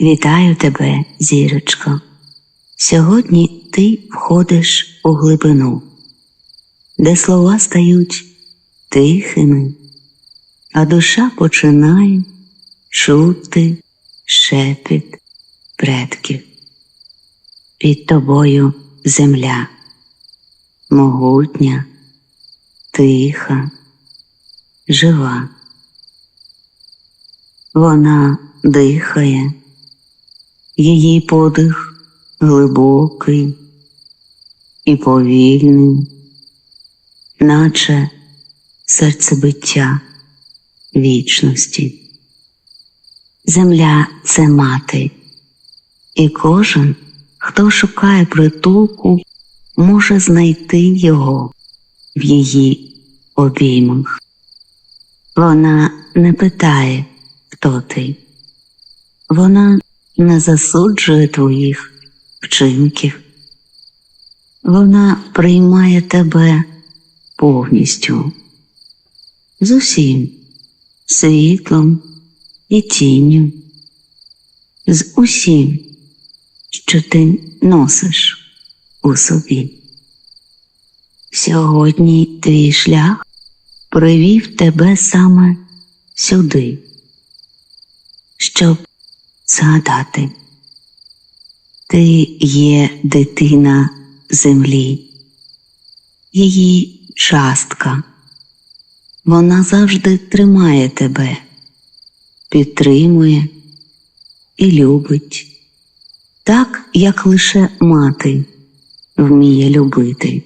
Вітаю тебе, зірочко. Сьогодні ти входиш у глибину, де слова стають тихими, а душа починає чути шепіт предків. Під тобою земля, могутня, тиха, жива. Вона дихає, її подих глибокий і повільний, наче серцебиття вічності. Земля це мати, і кожен, хто шукає притулку, може знайти його в її обіймах. Вона не питає, хто ти. Вона не засуджує твоїх вчинків. Вона приймає тебе повністю, з усім світлом і тінню, з усім, що ти носиш у собі. Сьогодні твій шлях привів тебе саме сюди, щоб згадати. Ти є дитина землі, її частка. Вона завжди тримає тебе, підтримує і любить, так як лише мати вміє любити.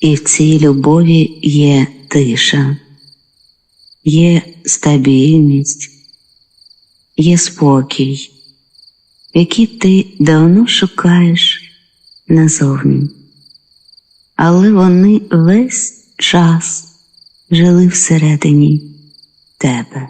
І в цій любові є тиша, є стабільність, є спокій, який ти давно шукаєш назовні, але вони весь час жили всередині тебе.